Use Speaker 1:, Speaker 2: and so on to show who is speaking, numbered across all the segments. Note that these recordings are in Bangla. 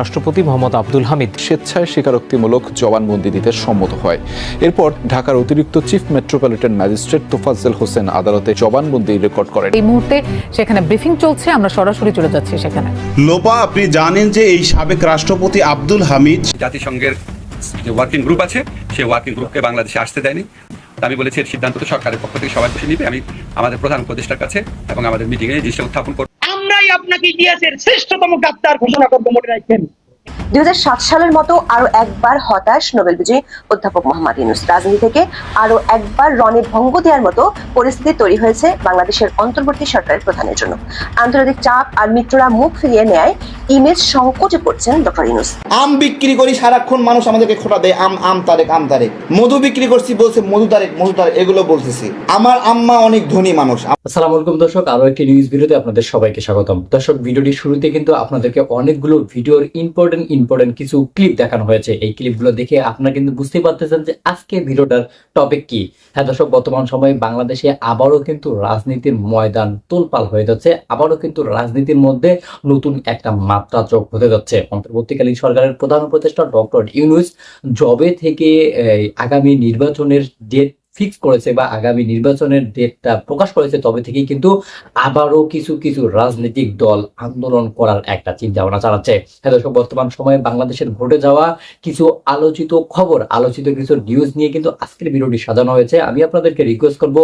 Speaker 1: রাষ্ট্রপতি মোহাম্মদ আব্দুল হামিদ।
Speaker 2: স্বেচ্ছায় স্বীকারোক্তিমূলক জবানবন্দি দিতে সম্মত হয়। এরপর ঢাকার অতিরিক্ত chief metropolitan magistrate Tofazzal Hossain আদালতে জবানবন্দি রেকর্ড করেন।
Speaker 3: এই মুহূর্তে সেখানে ব্রিফিং চলছে আমরা সরাসরি চলে যাচ্ছি সেখানে।
Speaker 4: লোপা আপনি জানেন যে এই সাবেক রাষ্ট্রপতি আব্দুল হামিদ
Speaker 5: জাতিসংঘের যে ওয়ার্কিং গ্রুপ আছে সেই ওয়ার্কিং গ্রুপকে বাংলাদেশে আসতে দেয়নি। আমি বলেছি এর সিদ্ধান্ত তো সরকারের পক্ষ থেকে সবাই বসে নিবে। আমি আমাদের প্রধান উপদেষ্টার কাছে এবং আমাদের মিটিংয়ে জিনিসটা উত্থাপন করব।
Speaker 6: আপনাকে ইতিহাসের শ্রেষ্ঠতম গাদ্দার ঘোষণা করব মনে রাখবেন
Speaker 7: দুই হাজার সাত সালের মতো আরও একবার হতাশ নোবেল বিজয়ী অধ্যাপক মোহাম্মদ ইউনুস। রাজনীতি থেকে আরও একবার রণে ভঙ্গ দেওয়ার মতো পরিস্থিতি তৈরি হয়েছে বাংলাদেশের অন্তর্বর্তী সরকারের প্রধানের জন্য। আন্তর্জাতিক চাপ আর মিত্ররা মুখ ফিরিয়ে নেয় ইমেজ সংকটে পড়ছেন ডক্টর ইউনুস।
Speaker 8: আম বিক্রি করি সারাক্ষণ মানুষ আমাদেরকে খোটা দেয় আম আম তারেক আম তারেক। মধু বিক্রি করছি বলছে মধু তারেক মধু তারেক এগুলো বলতেছি। আমার আম্মা অনেক ধনী মানুষ।
Speaker 9: আসসালামু আলাইকুম দর্শক আরও একটি নিউজ ভিডিওতে আপনাদের সবাইকে স্বাগতম। দর্শক ভিডিওটির শুরুতে কিন্তু আপনাদেরকে অনেকগুলো ভিডিওর ইম্পর্টেন্ট ইম্পর্টেন্ট কিছু ক্লিপ দেখানো হয়েছে। এই ক্লিপগুলো দেখে আপনারা কিন্তু বুঝতেই পারতেছেন যে আজকে ভিডিওটার টপিক কি। হ্যাঁ দর্শক, বর্তমান সময়ে বাংলাদেশে আবারও কিন্তু রাজনীতির ময়দান তোলপাল হয়ে যাচ্ছে। আবারও কিন্তু রাজনীতির মধ্যে নতুন একটা মাত্রা যোগ হতে যাচ্ছে। অন্তর্বর্তীকালীন সরকারের প্রধান উপদেষ্টা ডক্টর ইউনুস জবে থেকে আগামী নির্বাচনের ডেট ফিক্স করেছে বা আগামী নির্বাচনের ডেটটা প্রকাশ করেছে তবে থেকেই কিন্তু আবারও কিছু কিছু রাজনৈতিক দল আন্দোলন করার একটা চিন্তা ভাবনা চালাচ্ছে। হ্যাঁ দর্শক, বর্তমান সময়ে বাংলাদেশের ঘটে যাওয়া কিছু আলোচিত খবর, আলোচিত কিছু নিউজ নিয়ে কিন্তু আজকের ভিডিওটি সাজানো হয়েছে। আমি আপনাদেরকে রিকোয়েস্ট করব,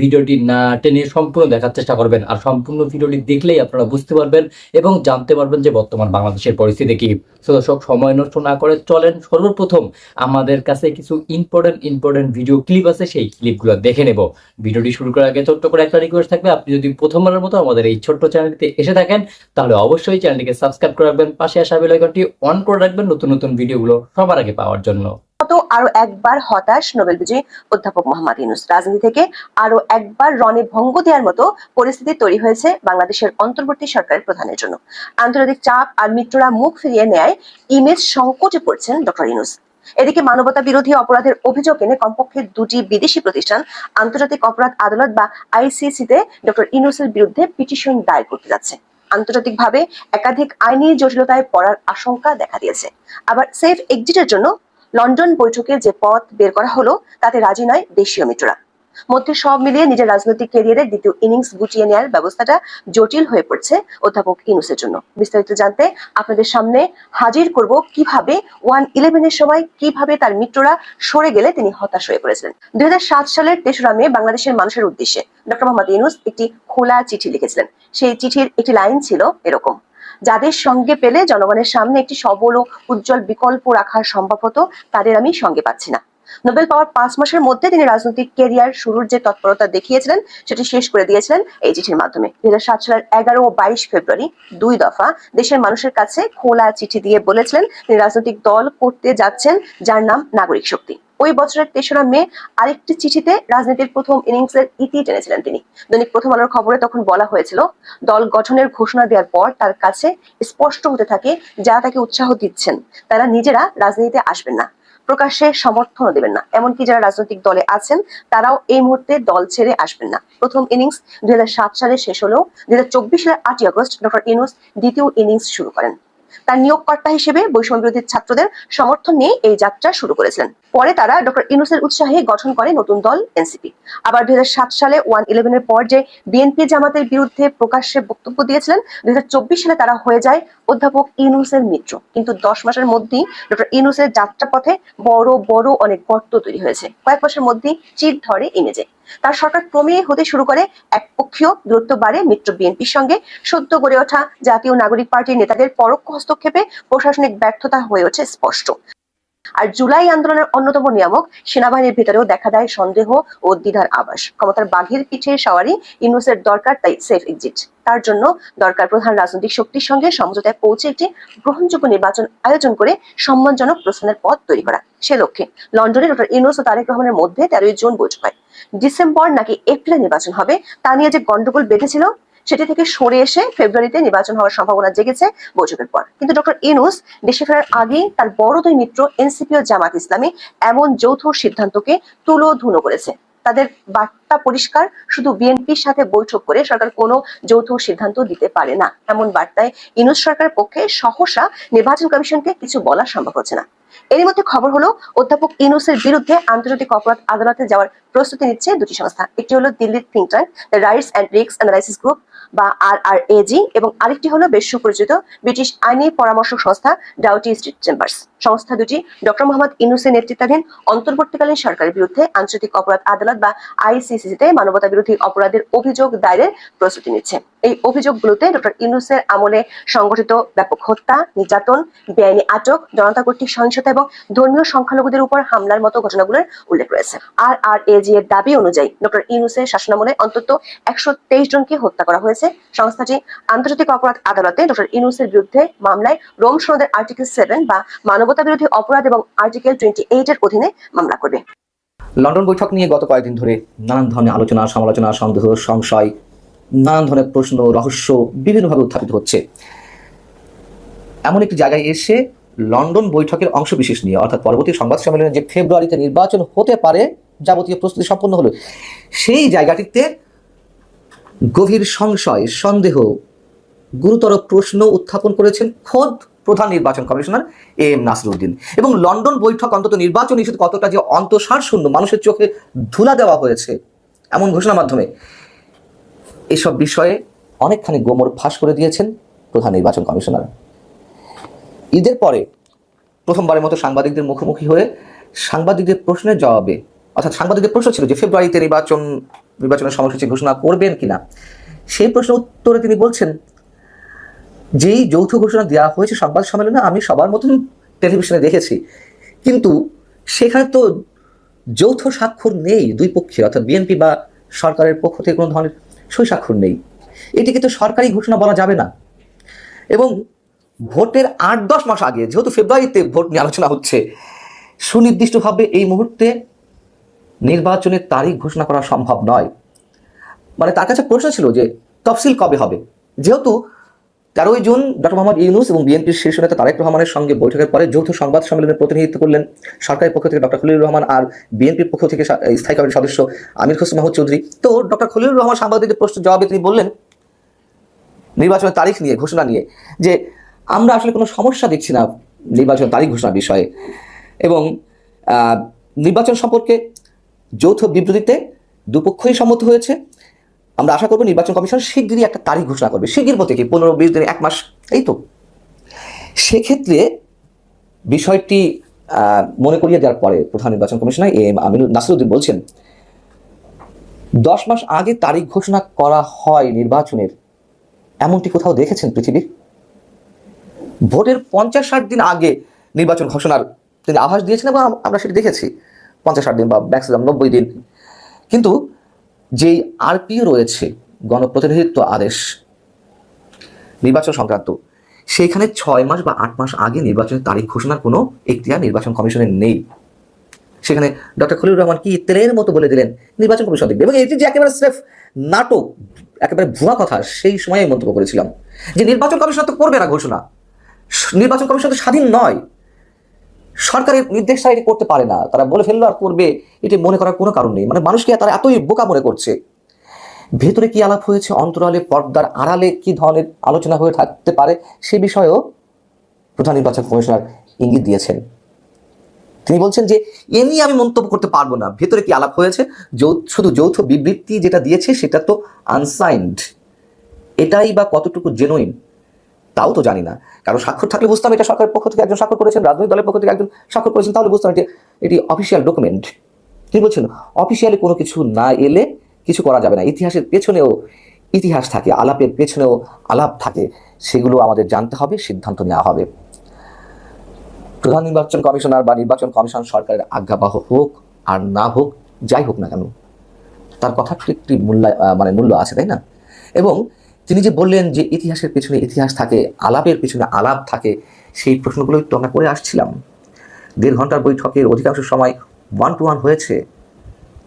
Speaker 9: ভিডিওটি না টেনে সম্পূর্ণ দেখার চেষ্টা করবেন। আর সম্পূর্ণ ভিডিওটি দেখলেই আপনারা বুঝতে পারবেন এবং জানতে পারবেন যে বর্তমান বাংলাদেশের পরিস্থিতি কি। তো দর্শক, সময় নষ্ট না করে চলেন। সর্বপ্রথম আমাদের কাছে কিছু ইম্পর্টেন্ট ইম্পর্টেন্ট ভিডিও ক্লিপ আছে। সেই ক্লিপগুলো দেখে নেব। ভিডিওটি শুরু করার আগে ছোট্ট করে একটা রিকোয়েস্ট থাকবে, আপনি যদি প্রথমবারের মতো আমাদের এই ছোট্ট চ্যানেলটিতে এসে থাকেন, তাহলে অবশ্যই চ্যানেলটিকে সাবস্ক্রাইব করে রাখবেন, পাশে আসা বেল আইকনটি অন করে রাখবেন নতুন নতুন ভিডিওগুলো সবার আগে পাওয়ার জন্য।
Speaker 7: মতো আরও একবার হতাশ নোবেল বিজয়ী অধ্যাপক মোহাম্মদ ইউনুস রাজনীতি থেকে আরও একবার রণে ভঙ্গ দেওয়ার মতো পরিস্থিতি তৈরি হয়েছে বাংলাদেশের অন্তর্বর্তী সরকারের প্রধানের জন্য। আন্তর্জাতিক চাপ আর মিত্ররা মুখ ফিরিয়ে নেয় ইমেজ সংকটে পড়ছেন ডক্টর ইউনুস। এদিকে মানবতা বিরোধী অপরাধের অভিযোগ এনে কমপক্ষে দুটি বিদেশি প্রতিষ্ঠান, আন্তর্জাতিক অপরাধ আদালত বা আইসিসিতে ডক্টর ইনোসের বিরুদ্ধে পিটিশন দায়ের করতে যাচ্ছে। আন্তর্জাতিকভাবে একাধিক আইনি জটিলতায় পড়ার আশঙ্কা দেখা দিয়েছে। আবার সেফ এক্সিটের জন্য লন্ডন বৈঠকে যে পথ বের করা হলো, তাতে রাজি নয় দেশীয় মিত্ররা। মধ্যে সব মিলিয়ে নিজের রাজনৈতিক ক্যারিয়ারের দ্বিতীয় ইনিংস গুটিয়ে নেওয়ার ব্যবস্থাটা জটিল হয়ে পড়ছে অধ্যাপক ইনুসের জন্য। বিস্তারিত জানতে আপনাদের সামনে হাজির করব কীভাবে ওয়ান ইলেভেনের সময় কীভাবে তার মিত্ররা সরে গেলে তিনি হতাশ হয়ে পড়েছিলেন। দুই সালের তেসরা মে বাংলাদেশের মানুষের উদ্দেশ্যে ডক্টর মোহাম্মদ ইউনুস একটি খোলা চিঠি লিখেছিলেন। সেই চিঠির একটি লাইন ছিল এরকম, যাদের সঙ্গে পেলে জনগণের সামনে একটি সবল ও উজ্জ্বল বিকল্প রাখা সম্ভব হতো, তাদের আমি সঙ্গে পাচ্ছি না। নোবেল পাওয়ার পাঁচ মাসের মধ্যে তিনি রাজনৈতিক কেরিয়ার শুরুর যে তৎপরতা দেখিয়েছিলেন, সেটি শেষ করে দিয়েছিলেন এই চিঠির মাধ্যমে। দুই সালের এগারো ও বাইশ ফেব্রুয়ারি, দুই দফা দেশের মানুষের কাছে খোলা চিঠি দিয়ে বলেছিলেন তিনি রাজনৈতিক দল করতে যাচ্ছেন, যার নাম নাগরিক শক্তি। ওই বছরের তেসরা মে আরেকটি চিঠিতে রাজনীতির প্রথম ইনিংসের ইতি টেনেছিলেন তিনি। দৈনিক প্রথম আলোর খবরে তখন বলা হয়েছিল, দল গঠনের ঘোষণা দেওয়ার পর তার কাছে স্পষ্ট হতে থাকে, যারা তাকে উৎসাহ দিচ্ছেন, তারা নিজেরা রাজনীতিতে আসবেন না। প্রকাশ্যে সমর্থনও দেবেন না। এমনকি যারা রাজনৈতিক দলে আছেন, তারাও এই মুহূর্তে দল ছেড়ে আসবেন না। প্রথম ইনিংস দুই সালে শেষ হলেও, দুই সালে আটই আগস্ট ডক্টর ইনুস দ্বিতীয় ইনিংস শুরু করেন। তার নিয়োগকর্তা হিসেবে বৈষম্য বিরোধী ছাত্রদের সমর্থন নিয়ে এই যাত্রা শুরু করেছিলেন। পরে তারা ডক্টর ইনুসের উৎসাহে গঠন করে নতুন দল, এনসিপি। আবার দুই হাজার সাত সালে ওয়ান ইলেভেনের পর যে বিএনপি জামাতের বিরুদ্ধে প্রকাশ্যে বক্তব্য দিয়েছিলেন দুই হাজার চব্বিশ সালে তারা হয়ে যায় অধ্যাপক ইনুসের মিত্র। কিন্তু দশ মাসের মধ্যেই ডক্টর ইনুসের যাত্রাপথে বড় বড় অনেক গর্ত তৈরি হয়েছে। কয়েক মাসের মধ্যেই চিট ধরে ইমেজে। তার সরকার ক্রমেই হতে শুরু করে একপক্ষীয় দূরত্ব বাড়ে মিত্র বিএনপির সঙ্গে। সদ্য গড়ে ওঠা জাতীয় নাগরিক পার্টির নেতাদের পরোক্ষ হস্তক্ষেপে প্রশাসনিক ব্যর্থতা হয়ে ওঠে স্পষ্ট। আর জুলাই আন্দোলনের অন্যতম নিয়ামক সেনাবাহিনীর ভিতরেও দেখা দেয় সন্দেহ ও দ্বিধার আবাস ক্ষমতার বাঘের পিঠে সওয়ারি ইউনুসের দরকার তাই সেফ এক্সিট। তার জন্য দরকার প্রধান রাজনৈতিক শক্তির সঙ্গে সমঝোতায় পৌঁছে একটি গ্রহণযোগ্য নির্বাচন আয়োজন করে সম্মানজনক প্রস্থানের পথ তৈরি করা। সে লক্ষ্যে লন্ডনে ডক্টর ইউনুস ও তারেক রহমানের মধ্যে তেরোই জুন বৈঠক হয়। ডিসেম্বর নাকি এপ্রিলে নির্বাচন হবে তা নিয়ে যে গন্ডগোল বেঁধেছিল সেটি থেকে সরে এসে ফেব্রুয়ারিতে নির্বাচন হওয়ার সম্ভাবনা জেগেছে বৈঠকের পর। কিন্তু ডক্টর ইনুস দেশে ফেরার আগেই তার বড় দুই মিত্র এনসিপি ও জামাত ইসলামী এমন যৌথ সিদ্ধান্তকে তুলো ধুনো করেছে। তাদের বার্তা পরিষ্কার, শুধু বিএনপির সাথে বৈঠক করে সরকার কোনো যৌথ সিদ্ধান্ত দিতে পারে না। এমন বার্তায় ইনুস সরকারের পক্ষে সহসা নির্বাচন কমিশনকে কিছু বলা সম্ভব হচ্ছে না। এরই মধ্যে খবর হলো, অধ্যাপক ইনুসের বিরুদ্ধে আন্তর্জাতিক অপরাধ আদালতে যাওয়ার প্রস্তুতি নিচ্ছে দুটি সংস্থা। একটি হলো দিল্লির think tank rights and risks analysis group বা আর আর এজি এবং আরেকটি হলো বেশ সুপরিচিত ব্রিটিশ আইনি পরামর্শক সংস্থা ডাউটি স্ট্রিট চেম্বার্স সংস্থা দুটি ডক্টর মোহাম্মদ ইনুসের নেতৃত্বাধীন অন্তর্বর্তীকালীন সরকারের বিরুদ্ধে আন্তর্জাতিক অপরাধ আদালত বা আইসিসিতে মানবতা বিরোধী অপরাধের অভিযোগ দায়েরের প্রস্তুতি নিচ্ছে। এই অভিযোগগুলোতে ডক্টর ইনুসের আমলে সংগঠিত ব্যাপক হত্যা, নির্যাতন, বেআইনি আটক, জনতা কর্তৃক সহিংসতা এবং ধর্মীয় সংখ্যালঘুদের উপর হামলার মতো ঘটনাগুলোর উল্লেখ রয়েছে। আর আর এজি এর দাবি অনুযায়ী ডক্টর ইনুসের শাসনামলে অন্তত একশো তেইশ জনকে হত্যা করা হয়েছে। সংস্থাটি আন্তর্জাতিক অপরাধ আদালতে ডক্টর ইনুসের বিরুদ্ধে মামলায় রোম সনদের আর্টিকেল সেভেন বা মানবতা বিরোধী অপরাধ এবং আর্টিকেল টোয়েন্টি এইট এর অধীনে মামলা করবে।
Speaker 1: লন্ডন বৈঠক নিয়ে গত কয়েকদিন ধরে নানান ধরনের আলোচনা, সমালোচনা, সন্দেহ, সংশয় নানান ধরনের প্রশ্ন, রহস্য বিভিন্নভাবে উত্থাপিত হচ্ছে। এমন একটি জায়গায় এসে লন্ডন বৈঠকের অংশ বিশেষ নিয়ে, অর্থাৎ পরবর্তী সংবাদ সম্মেলনে যে ফেব্রুয়ারিতে নির্বাচন হতে পারে, যাবতীয় প্রস্তুতি সম্পন্ন হলো, সেই জায়গাটিতে গভীর সংশয়, সন্দেহ, গুরুতর প্রশ্ন উত্থাপন করেছেন খোদ প্রধান নির্বাচন কমিশনার এ এম নাসরুদ্দিন। এবং লন্ডন বৈঠক অন্তত নির্বাচন ইস্যুতে কতটা যে অন্তঃসার শূন্য মানুষের চোখে ধুলা দেওয়া হয়েছে, এমন ঘোষণার মাধ্যমে এসব বিষয়ে অনেকখানি গোমর ফাঁস করে দিয়েছেন প্রধান নির্বাচন কমিশনার। ঈদের পরে প্রথমবারের মতো সাংবাদিকদের মুখোমুখি হয়ে সাংবাদিকদের প্রশ্নের জবাবে, অর্থাৎ সাংবাদিকদের প্রশ্ন ছিল যে ফেব্রুয়ারিতে নির্বাচন, নির্বাচনের সময়সূচি ঘোষণা করবেন কিনা? সেই প্রশ্ন উত্তরে তিনি বলছেন, যেই যৌথ ঘোষণা দেওয়া হয়েছে সংবাদ সম্মেলনে আমি সবার মতন টেলিভিশনে দেখেছি। কিন্তু সেখানে তো যৌথ স্বাক্ষর নেই দুই পক্ষের, অর্থাৎ বিএনপি বা সরকারের পক্ষ থেকে কোনো ধরনের স্বাক্ষর নেই। এটিকে তো সরকারি ঘোষণা বলা যাবে না। এবং ভোটের আট দশ মাস আগে, যেহেতু ফেব্রুয়ারিতে ভোট নিয়ে আলোচনা হচ্ছে, সুনির্দিষ্টভাবে এই মুহূর্তে নির্বাচনের তারিখ ঘোষণা করা সম্ভব নয়। মানে তার কাছে প্রশ্ন ছিল যে তফসিল কবে হবে? যেহেতু তেরোই জুন ডক্টর মোহাম্মদ ইউনুস এবং বিএনপির শীর্ষ নেতা তারেক রহমানের সঙ্গে বৈঠকের পরে যৌথ সংবাদ সম্মেলনের প্রতিনিধিত্ব করলেন সরকারের পক্ষ থেকে ডক্টর খলিলুর রহমান আর বিএনপির পক্ষ থেকে স্থায়ী কমিটির সদস্য আমির হোসেন মাহমুদ চৌধুরী। তো ডক্টর খলিলুর রহমান সাংবাদিকদের প্রশ্ন জবাবে তিনি বললেন, নির্বাচনের তারিখ নিয়ে ঘোষণা নিয়ে যে আমরা আসলে কোনো সমস্যা দেখছি না নির্বাচন তারিখ ঘোষণা বিষয়ে এবং নির্বাচন সম্পর্কে যৌথ বিবৃতিতে দুপক্ষই সম্মত হয়েছে। আমরা আশা করব নির্বাচন কমিশন শিগগিরই একটা তারিখ ঘোষণা করবে। শিগগির বলতে পনেরো, বিশ দিন এক মাস, এই তো। সেক্ষেত্রে বিষয়টি মনে করিয়ে দেওয়ার পরে প্রধান নির্বাচন commissioner A M Aminul Nasiruddin বলছেন, দশ মাস আগে তারিখ ঘোষণা করা হয় নির্বাচনের। এমনটি কোথাও দেখেছেন পৃথিবীর? ভোটের পঞ্চাশ ষাট দিন আগে নির্বাচন ঘোষণার তিনি আভাস দিয়েছেন এবং আমরা সেটি দেখেছি। পঞ্চাশ ষাট দিন বা ম্যাক্সিমাম নব্বই দিন। কিন্তু যেই আরপিও রয়েছে, গণপ্রতিনিধিত্ব আদেশ, নির্বাচন সংক্রান্ত। সেইখানে ছয় মাস বা আট মাস আগে নির্বাচনের তারিখ ঘোষণার কোনো এখতিয়ার নির্বাচন কমিশনের নেই। সেখানে ডক্টর খলিলুর রহমান কি তেলের মতো বলে দিলেন, নির্বাচন কমিশন দেখবে। এবং এটি যে একেবারে স্রেফ নাটক, একেবারে ভুয়া কথা, সেই সময়ে মন্তব্য করেছিলাম যে নির্বাচন কমিশন তো করবে না ঘোষণা। নির্বাচন কমিশন তো স্বাধীন নয়। সরকারের নির্দেশ এটি করতে পারে না। তারা বলে ফেলল আর করবে, এটি মনে করার কোনো কারণ নেই। মানে মানুষকে তারা এতই বোকা মনে করছে। ভেতরে কি আলাপ হয়েছে, অন্তরালে, পর্দার আড়ালে কি ধরনের আলোচনা হয়ে থাকতে পারে, সে বিষয়েও প্রধান নির্বাচন কমিশনার ইঙ্গিত দিয়েছেন। তিনি বলছেন যে, এ নিয়ে আমি মন্তব্য করতে পারব না। ভেতরে কি আলাপ হয়েছে? শুধু যৌথ বিবৃতি যেটা দিয়েছে, সেটা তো আনসাইন্ড এটাই বা কতটুকু জেনুইন তাও তো জানি না। কারণ স্বাক্ষর থাকলে বুঝতাম এটা সরকারের পক্ষ থেকে একজন স্বাক্ষর করেছেন, রাজনৈতিক দলের পক্ষ থেকে একজন স্বাক্ষর করেছেন, তাহলে বুঝতাম এটি এটি অফিসিয়াল ডকুমেন্ট তিনি বলছেন? অফিসিয়ালি কোনো কিছু না এলে কিছু করা যাবে না। ইতিহাসের পেছনেও ইতিহাস থাকে, আলাপের পেছনেও আলাপ থাকে। সেগুলো আমাদের জানতে হবে, সিদ্ধান্ত নেওয়া হবে। প্রধান নির্বাচন কমিশনার বা নির্বাচন কমিশন সরকারের আজ্ঞাবাহ হোক আর না হোক, যাই হোক না কেন, তার কথা একটি মূল্য মানে মূল্য আছে, তাই না? এবং তিনি যে বললেন যে ইতিহাসের পেছনে ইতিহাস থাকে, আলাপের পেছনে আলাপ থাকে, সেই প্রশ্নগুলোই তো আমরা করে আসছিলাম। দেড় ঘণ্টার বৈঠকের অধিকাংশ সময় ওয়ান টু ওয়ান হয়েছে,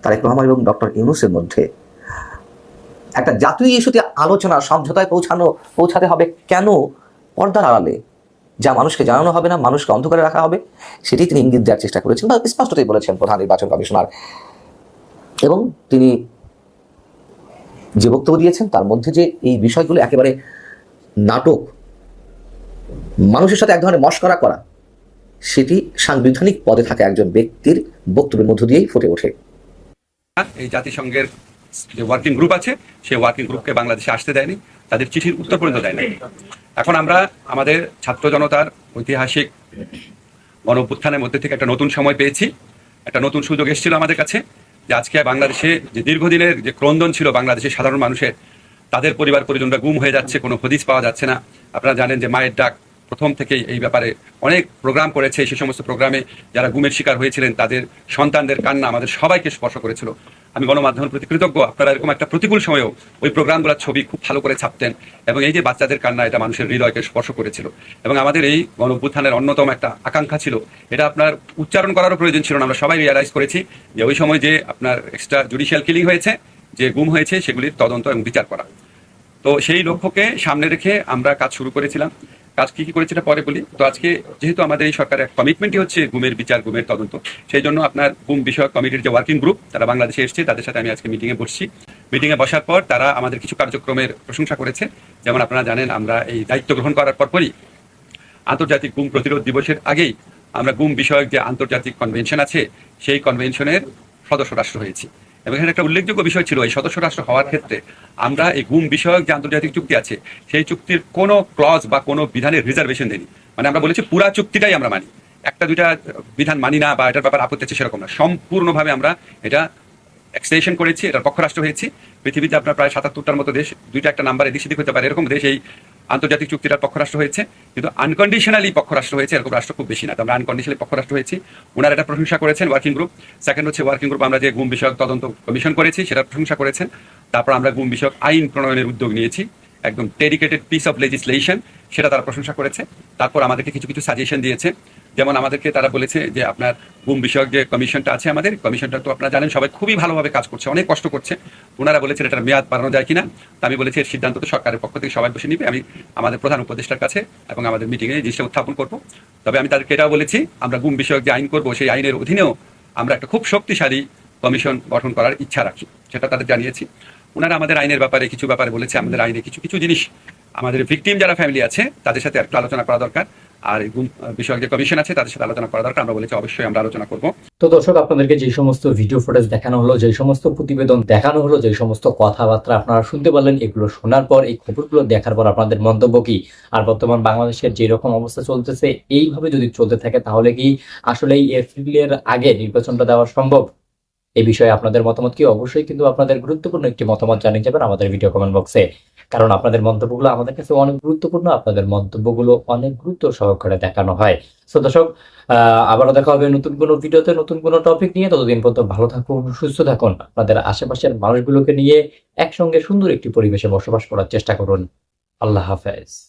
Speaker 1: তারেক রহমান এবং ডক্টর ইউনুসের মধ্যে। একটা জাতীয় ইস্যুতে আলোচনা, সমঝোতায় পৌঁছানো, পৌঁছাতে হবে কেন পর্দার আড়ালে? যা মানুষকে জানানো হবে না, মানুষকে অন্ধকারে রাখা হবে, সেটি তিনি ইঙ্গিত দেওয়ার চেষ্টা করেছেন বা স্পষ্টতই বলেছেন প্রধান নির্বাচন কমিশনার। এবং তিনি যে বক্তব্য দিয়েছেন, তার মধ্যে যে এই বিষয়গুলো একেবারে নাটক, মানুষের সাথে এক ধরনের মস্করা করা, সেটি সাংবিধানিক পদে থাকা একজন ব্যক্তির বক্তব্যের মধ্য দিয়েই ফুটে ওঠে।
Speaker 5: এই জাতিসংঘের যে ওয়ার্কিং গ্রুপ আছে, সেই ওয়ার্কিং গ্রুপকে বাংলাদেশে আসতে দেয়নি, তাদের চিঠির উত্তর পর্যন্ত দেয়নি। এখন আমরা আমাদের ছাত্র জনতার ঐতিহাসিক গণ মধ্যে থেকে একটা নতুন সময় পেয়েছি, একটা নতুন সুযোগ এসেছিল আমাদের কাছে। যে আজকে বাংলাদেশে যে দীর্ঘদিনের যে ক্রন্দন ছিল বাংলাদেশের সাধারণ মানুষের, তাদের পরিবার পরিজনরা গুম হয়ে যাচ্ছে, কোনো হদিস পাওয়া যাচ্ছে না। আপনারা জানেন যে মায়ের ডাক প্রথম থেকেই এই ব্যাপারে অনেক প্রোগ্রাম করেছে, সেই সমস্ত প্রোগ্রামে যারা গুমের শিকার হয়েছিলেন, তাদের সন্তানদের কান্না আমাদের সবাইকে স্পর্শ করেছিল। আমি গণমাধ্যমের প্রতি কৃতজ্ঞ। আপনারা এরকম একটা প্রতিকূল সময়েও ওই প্রোগ্রামগুলোর ছবি খুব ভালো করে ছাপতেন এবং এই যে বাচ্চাদের কান্না, এটা মানুষের হৃদয়কে স্পর্শ করেছিল। এবং আমাদের এই গণ অন্যতম একটা আকাঙ্ক্ষা ছিল, এটা আপনার উচ্চারণ করারও প্রয়োজন ছিল না, আমরা সবাই রিয়ালাইজ করেছি যে ওই সময় যে আপনার এক্সট্রা জুডিশিয়াল কিলিং হয়েছে, যে গুম হয়েছে, সেগুলির তদন্ত এবং বিচার করা। তো সেই লক্ষ্যকে সামনে রেখে আমরা কাজ শুরু করেছিলাম। কাজ কি কি করেছি পরে বলি। তো আজকে যেহেতু আমাদের এই সরকারের কমিটমেন্টই হচ্ছে গুমের বিচার গুমের তদন্ত, সেই জন্য আপনার গুম বিষয়ক কমিটির যে ওয়ার্কিং গ্রুপ তারা বাংলাদেশে এসেছে, তাদের সাথে আমি আজকে মিটিংয়ে বসছি। মিটিংয়ে বসার পর তারা আমাদের কিছু কার্যক্রমের প্রশংসা করেছে। যেমন আপনারা জানেন, আমরা এই দায়িত্ব গ্রহণ করার পরপরই আন্তর্জাতিক গুম প্রতিরোধ দিবসের আগেই আমরা গুম বিষয়ক যে আন্তর্জাতিক কনভেনশন আছে, সেই কনভেনশনের সদস্য রাষ্ট্র হয়েছি। এবং এখানে একটা উল্লেখযোগ্য বিষয় ছিল, এই সদস্য রাষ্ট্র হওয়ার ক্ষেত্রে আমরা এই গুম বিষয়ক যে আন্তর্জাতিক চুক্তি আছে, সেই চুক্তির কোনো ক্লজ বা কোনো বিধানের রিজার্ভেশন দেনি মানে আমরা বলেছি পুরা চুক্তিটাই আমরা মানি। একটা দুইটা বিধান মানি না বা এটার ব্যাপার আপত্তি আছে সেরকম না। সম্পূর্ণভাবে আমরা এটা এক্সটেনশন করেছি, এটার পক্ষ রাষ্ট্র হয়েছি। পৃথিবীতে আপনার প্রায় সাতাত্তরটার মতো দেশ, দুইটা একটা নাম্বার এদিক সেদিক হতে পারে, এরকম দেশ এই আন্তর্জাতিক চুক্তিটার পক্ষরাষ্ট্র হয়েছে, কিন্তু আনকন্ডিশনালি পক্ষরাষ্ট্র হয়েছে, এরকম রাষ্ট্র খুব বেশি না। আমরা আনকন্ডিশনালি পক্ষরাষ্ট্র হয়েছি। ওনারা এটা প্রশংসা করেছেন ওয়ার্কিং গ্রুপ সেকেন্ড হচ্ছে ওয়ার্কিং গ্রুপ আমরা যে গুম বিষয়ক তদন্ত কমিশন করেছি, সেটা প্রশংসা করেছেন। তারপর আমরা গুম বিষয়ক আইন প্রণয়নের উদ্যোগ নিয়েছি। একদম ডেডিকেটেড পিস অফ লেজিসলেশন সেটা তারা প্রশংসা করেছে। তারপর আমাদেরকে কিছু কিছু সাজেশন দিয়েছে। যেমন আমাদেরকে তারা বলেছে যে আপনার গুম বিষয়ক যে কমিশনটা আছে আমাদের, কমিশনটা তো আপনারা জানেন, সবাই খুবই ভালোভাবে কাজ করছে, অনেক কষ্ট করছে। ওনারা বলেছেন এটার মেয়াদ বাড়ানো যায় কিনা, তা আমি বলেছি এর সিদ্ধান্ত তো সরকারের পক্ষ থেকে সবাই বসে নিবে। আমি আমাদের প্রধান উপদেষ্টার কাছে এবং আমাদের মিটিংয়ে এই জিনিসটা উত্থাপন করব। তবে আমি তাদেরকে এটাও বলেছি, আমরা গুম বিষয়ক যে আইন করব, সেই আইনের অধীনেও আমরা একটা খুব শক্তিশালী কমিশন গঠন করার ইচ্ছা রাখি, সেটা তাদের জানিয়েছি। ওনারা আমাদের আইনের ব্যাপারে কিছু ব্যাপারে বলেছে, আমাদের আইনে কিছু কিছু জিনিস আমাদের ভিকটিম যারা ফ্যামিলি আছে, তাদের সাথে একটু আলোচনা করা দরকার। আর এই বিষয়ক যে কমিশন আছে, তাদের সাথে আলোচনা করা দরকার। আমরা বলেছি অবশ্যই আমরা আলোচনা করব।
Speaker 9: তো দর্শক, আপনাদেরকে যে সমস্ত ভিডিও ফুটেজ দেখানো হলো, যে সমস্ত প্রতিবেদন দেখানো হলো, যে সমস্ত কথাবার্তা আপনারা শুনতে পারলেন, এগুলো শোনার পর, এই খবরগুলো দেখার পর আপনাদের মন্তব্য কি? আর বর্তমান বাংলাদেশের যে রকম অবস্থা চলতেছে, এইভাবে যদি চলতে থাকে, তাহলে কি আসলে এই এপ্রিলের আগে নির্বাচনটা দেওয়া সম্ভব? এই বিষয়ে আপনাদের মতামত কি? অবশ্যই কিন্তু আপনাদের গুরুত্বপূর্ণ একটি মতামত জানিয়ে যাবেন আমাদের ভিডিও কমেন্ট বক্সে কারণ আপনাদের মন্তব্যগুলো আমাদের কাছে অনেক গুরুত্বপূর্ণ, আপনাদের মন্তব্যগুলো অনেক গুরুত্ব সহকারে দেখানো হয়। তো দর্শক আবারও দেখা হবে নতুন কোনো ভিডিওতে, নতুন কোনো টপিক নিয়ে। ততদিন পর্যন্ত ভালো থাকুন, সুস্থ থাকুন। আপনাদের আশেপাশের মানুষগুলোকে নিয়ে একসঙ্গে সুন্দর একটি পরিবেশে বসবাস করার চেষ্টা করুন। আল্লাহ হাফেজ।